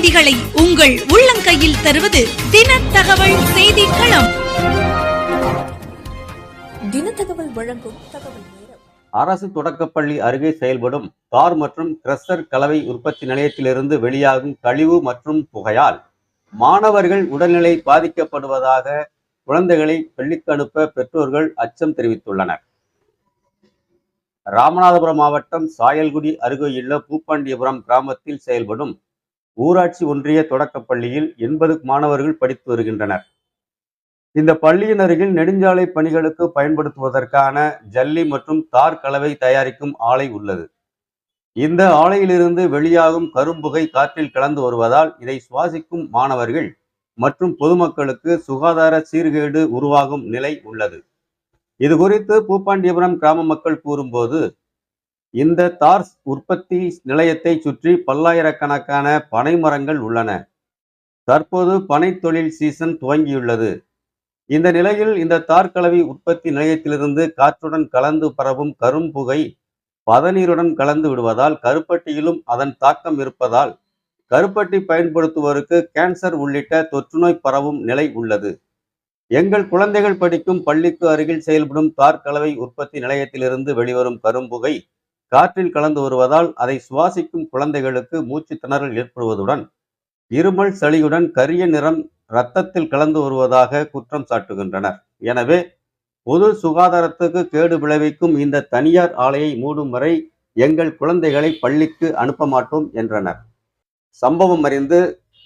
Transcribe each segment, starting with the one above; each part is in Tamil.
செய்திகளை உங்கள் உள்ளங்கையில் தருவது தின தகவல் செய்தி களம் தினத்தகவல் வழங்கும் தகவல் நேரம். அரசு தொடக்கப்பள்ளி அருகே செயல்படும் தார் மற்றும் கிரஷர் கலவை உற்பத்தி நிலையத்திலிருந்து வெளியாகும் கழிவு மற்றும் புகையால் மாணவர்கள் உடல்நிலை பாதிக்கப்படுவதாக குழந்தைகளை பள்ளிக்கு அனுப்ப பெற்றோர்கள் அச்சம் தெரிவித்துள்ளனர். ராமநாதபுரம் மாவட்டம் சாயல்குடி அருகேயுள்ள பூப்பாண்டியபுரம் கிராமத்தில் செயல்படும் ஊராட்சி ஒன்றிய தொடக்கப் பள்ளியில் எண்பது மாணவர்கள் படித்து வருகின்றனர். இந்த பள்ளியின் அருகில் நெடுஞ்சாலை பணிகளுக்கு பயன்படுத்துவதற்கான ஜல்லி மற்றும் தார் கலவை தயாரிக்கும் ஆலை உள்ளது. இந்த ஆலையிலிருந்து வெளியாகும் கரும்புகை காற்றில் கலந்து வருவதால் இதை சுவாசிக்கும் மாணவர்கள் மற்றும் பொதுமக்களுக்கு சுகாதார சீர்கேடு உருவாகும் நிலை உள்ளது. இது குறித்து பூப்பாண்டியபுரம் கிராம மக்கள் கூறும்போது இந்த தார்ஸ் உற்பத்தி நிலையத்தை சுற்றி பல்லாயிரக்கணக்கான பனை மரங்கள் உள்ளன. தற்போது பனை தொழில் சீசன் துவங்கியுள்ளது. இந்த நிலையில் இந்த தார் கலவை உற்பத்தி நிலையத்திலிருந்து காற்றுடன் கலந்து பரவும் கரும்புகை பதநீருடன் கலந்து விடுவதால் கருப்பட்டியிலும் அதன் தாக்கம் இருப்பதால் கருப்பட்டி பயன்படுத்துவோருக்கு கேன்சர் உள்ளிட்ட தொற்றுநோய் பரவும் நிலை உள்ளது. எங்கள் குழந்தைகள் படிக்கும் பள்ளிக்கு அருகில் செயல்படும் தார் கலவை உற்பத்தி நிலையத்திலிருந்து வெளிவரும் கரும்புகை காற்றில் கலந்து வருவதால் அதை சுவாசிக்கும் குழந்தைகளுக்கு மூச்சு திணறல் ஏற்படுவதுடன் இருமல் சளியுடன் கரிய நிறம் இரத்தத்தில் கலந்து வருவதாக குற்றம் சாட்டுகின்றனர். எனவே பொது சுகாதாரத்துக்கு கேடு விளைவிக்கும் இந்த தனியார் ஆலையை மூடும் வரை எங்கள் குழந்தைகளை பள்ளிக்கு அனுப்ப மாட்டோம் என்றனர். சம்பவம் அறிந்து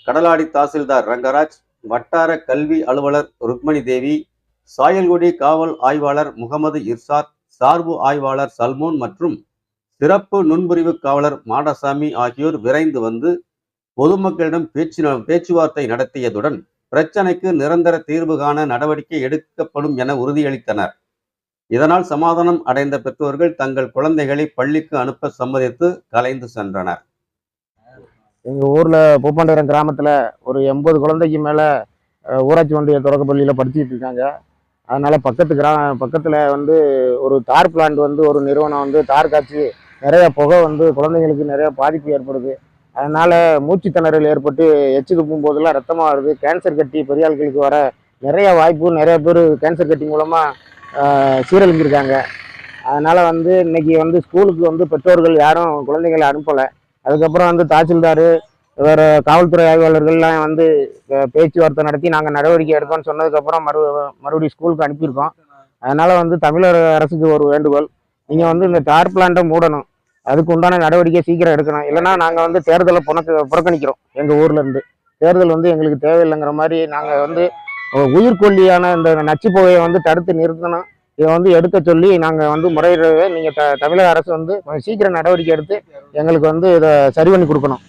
கடலாடி தாசில்தார் ரங்கராஜ் வட்டார கல்வி அலுவலர் ருக்மணி தேவி சாயல்குடி காவல் ஆய்வாளர் முகமது இர்சாத் சார்பு ஆய்வாளர் சல்மோன் மற்றும் சிறப்பு நுண்புரிவு காவலர் மாடசாமி ஆகியோர் விரைந்து வந்து பொதுமக்களிடம் பேச்சு பேச்சுவார்த்தை நடத்தியதுடன் பிரச்சனைக்கு நிரந்தர தீர்வு காண நடவடிக்கை எடுக்கப்படும் என உறுதியளித்தனர். இதனால் சமாதானம் அடைந்த பெற்றோர்கள் தங்கள் குழந்தைகளை பள்ளிக்கு அனுப்ப சம்மதித்து கலைந்து சென்றனர். எங்கள் ஊரில் பூப்பாண்டவரம் கிராமத்தில் ஒரு எண்பது குழந்தைக்கு மேலே ஊராட்சி ஒன்றிய தொடக்கப்பள்ளியில் படிச்சுட்டு இருக்காங்க. அதனால் பக்கத்து கிரா பக்கத்தில் வந்து ஒரு தார் பிளான்ட் வந்து ஒரு நிறுவனம் வந்து தார் காய்ச்சி நிறைய புகை வந்து குழந்தைங்களுக்கு நிறைய பாதிப்பு ஏற்படுது. அதனால் மூச்சு திணறல் ஏற்பட்டு எச்சு துப்பும் போதெல்லாம் ரத்தமாக வருது. கேன்சர் கட்டி பெரிய ஆட்களுக்கு வர நிறைய வாய்ப்பு நிறைய பேர் கேன்சர் கட்டி மூலமாக சீரழிஞ்சிருக்காங்க. அதனால் வந்து இன்னைக்கு வந்து ஸ்கூலுக்கு வந்து பெற்றோர்கள் யாரும் குழந்தைகளை அனுப்பலை. அதுக்கப்புறம் வந்து தாசில்தார் வேறு காவல்துறை ஆய்வாளர்கள்லாம் வந்து பேச்சுவார்த்தை நடத்தி நாங்கள் நடவடிக்கை எடுத்தோம்னு சொன்னதுக்கப்புறம் மறு மறுபடியும் ஸ்கூலுக்கு அனுப்பியிருக்கோம். அதனால் வந்து தமிழக அரசுக்கு ஒரு வேண்டுகோள். நீங்கள் வந்து இந்த டார் பிளான்ட்டை மூடணும். அதுக்கு உண்டான நடவடிக்கை சீக்கிரம் எடுக்கணும். இல்லைன்னா நாங்கள் வந்து தேர்தலை புறக்க புறக்கணிக்கிறோம். எங்கள் ஊர்லேருந்து தேர்தல் வந்து எங்களுக்கு தேவையில்லைங்கிற மாதிரி நாங்கள் வந்து உயிர்கொல்லியான இந்த நச்சு வந்து தடுத்து நிறுத்தணும். இதை வந்து எடுக்க சொல்லி நாங்கள் வந்து முறையிடவே நீங்கள் த தமிழக அரசு வந்து கொஞ்சம் சீக்கிரம் நடவடிக்கை எடுத்து எங்களுக்கு வந்து இதை சரி பண்ணி கொடுக்கணும்.